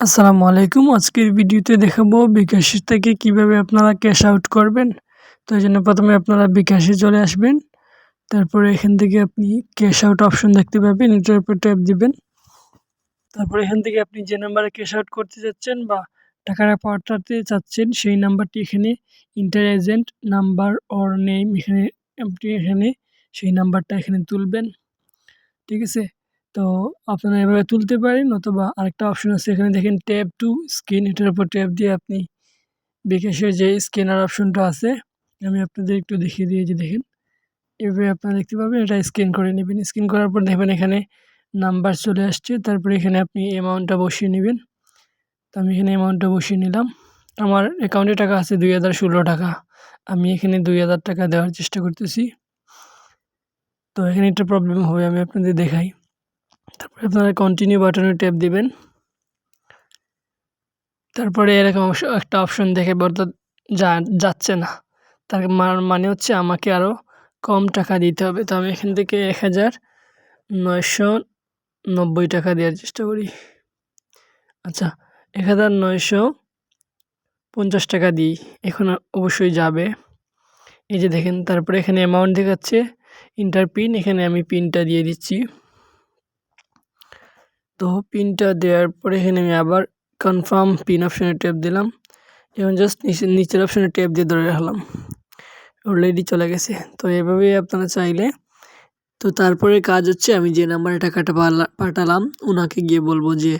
আসসালামু আলাইকুম। আজকের ভিডিওতে দেখাবো বিকাশ থেকে কীভাবে আপনারা ক্যাশ আউট করবেন। তো জন্য প্রথমে আপনারা বিকাশে চলে আসবেন। তারপরে এখান থেকে আপনি ক্যাশ আউট অপশন দেখতে পাবেন। এটার উপর ট্যাপ দিবেন। তারপরে এখান থেকে আপনি যে নাম্বারে ক্যাশ আউট করতে যাচ্ছেন বা টাকাটা পাঠাতে চাচ্ছেন, সেই নাম্বারটি এখানে enter agent number or name এখানে, আপনি এখানে সেই নাম্বারটা এখানে তুলবেন। ঠিক আছে? তো আপনারা এভাবে তুলতে পারেন অথবা আরেকটা অপশন আছে, এখানে দেখেন ট্যাপ টু স্ক্রিন এটার উপর ট্যাপ দিয়ে আপনি বিকাশের যে স্ক্যানার অপশনটা আছে, আমি আপনাদের একটু দেখিয়ে দিয়ে যে দেখেন, এভাবে আপনারা দেখতে পাবেন, এটা স্ক্যান করে নেবেন। স্ক্যান করার পর দেখবেন এখানে নাম্বার চলে আসছে, তারপরে এখানে আপনি অ্যামাউন্টটা বসিয়ে নেবেন। তো আমি এখানে অ্যামাউন্টটা বসিয়ে নিলাম। আমার অ্যাকাউন্টে টাকা আছে দুই হাজার ষোলো টাকা। আমি এখানে দুই হাজার টাকা দেওয়ার চেষ্টা করতেছি। তো এখানে একটা প্রবলেম হবে, আমি আপনাদের দেখাই। তারপরে আপনারা কন্টিনিউ বাটনে ট্যাপ দিবেন। তারপরে এরকম একটা অপশন দেখে অর্থাৎ যা, যাচ্ছে না। তার মানে হচ্ছে আমাকে আরও কম টাকা দিতে হবে। তো আমি এখান থেকে এক হাজার নয়শো নব্বই টাকা দেওয়ার চেষ্টা করি। আচ্ছা এক হাজার নয়শো পঞ্চাশ টাকা দিই। এখন অবশ্যই যাবে। এই যে দেখেন, তারপরে এখানে অ্যামাউন্ট দেখাচ্ছে। ইন্টার পিন এখানে আমি পিনটা দিয়ে দিচ্ছি। তো পিনটা দেওয়ার পরে এখানে আমি আবার কনফার্ম পিন অপশানে ট্যাপ দিলাম। এবং জাস্ট নিচে, নিচের অপশানে ট্যাপ দিয়ে ধরে রাখলাম। অলরেডি চলে গেছে। তো এভাবেই আপনারা চাইলে, তো তারপরে কাজ হচ্ছে আমি যে নাম্বারে টাকাটা পাঠালাম ওনাকে গিয়ে বলব যে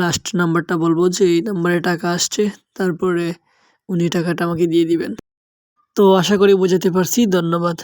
লাস্ট নাম্বারটা বলব যে, এই নাম্বারে টাকা আসছে, তারপরে উনি টাকাটা আমাকে দিয়ে দিবেন। তো আশা করি বোঝাতে পারছি, ধন্যবাদ।